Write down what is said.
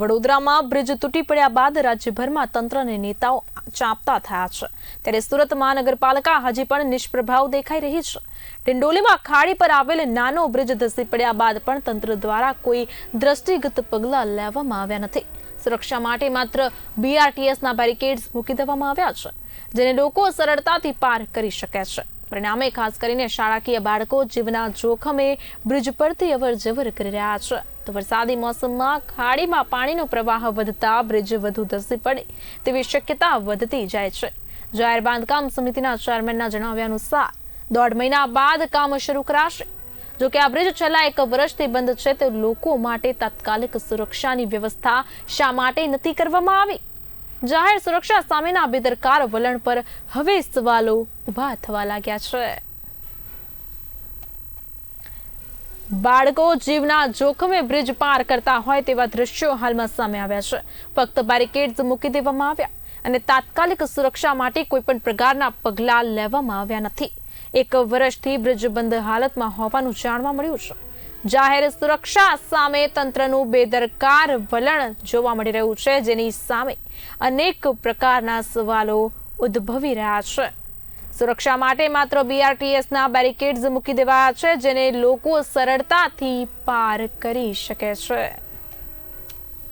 વડોદરામાં બ્રિજ તૂટી પડ્યા બાદ રાજ્યભરમાં તંત્રને નેતાઓ ચાંપતા થયા છે. ત્યારે સુરત મહાનગરપાલિકા હજી પણ નિષ્પ્રભાવ દેખાઈ રહી છે. ડિંડોલીમાં ખાડી પર આવેલ નાનો બ્રિજ ધસી પડ્યા બાદ પણ તંત્ર દ્વારા કોઈ દ્રષ્ટિગત પગલાં લેવામાં આવ્યા નથી. સુરક્ષા માટે માત્ર બીઆરટીએસના બેરિકેડ્સ મૂકી દેવામાં આવ્યા છે, જેને લોકો સરળતાથી પાર કરી શકે છે. પરિણામે ખાસ કરીને શાળાકીય બાળકો જીવના જોખમે બ્રિજ પરથી અવર જવર કરી રહ્યા છે. તો વરસાદી મોસમમાં ખાડીમાં પાણીનો પ્રવાહ વધતા બ્રિજ વધુ ધસી પડે તેવી શક્યતા વધતી જાય છે. જાહેર બાંધકામ સમિતિના ચેરમેનના જણાવ્યા અનુસાર, દોઢ મહિના બાદ કામ શરૂ કરાશે. જો કે આ બ્રિજ છેલ્લા એક વર્ષથી બંધ છે, તે લોકો માટે તાત્કાલિક સુરક્ષાની વ્યવસ્થા શા માટે નથી કરવામાં આવી? જાહેર સુરક્ષા સામેના બેદરકાર વલણ પર હવે સવાલો ઊભા થવા લાગ્યા છે. બાળકો જીવના જોખમે બ્રિજ પાર કરતા હોય તેવા દ્રશ્યો હાલમાં સામે આવ્યા છે. ફક્ત બેરિકેડ્સ મૂકી દેવામાં આવ્યા અને તાત્કાલિક સુરક્ષા માટે કોઈ પણ પ્રકારના પગલાં લેવામાં આવ્યા નથી. એક વર્ષથી બ્રિજ બંધ હાલતમાં હોવાનું જાણવા મળ્યું છે. જાહેર સુરક્ષા સામે તંત્રનું બેદરકાર વલણ જોવા મળી રહ્યું છે, જેની સામે અનેક પ્રકારના સવાલો ઉદ્ભવી રહ્યા છે. સુરક્ષા માટે માત્ર બીઆરટીએસના બેરિકેડ્સ મૂકી દેવાયા છે, જેને લોકો સરળતાથી પાર કરી શકે છે.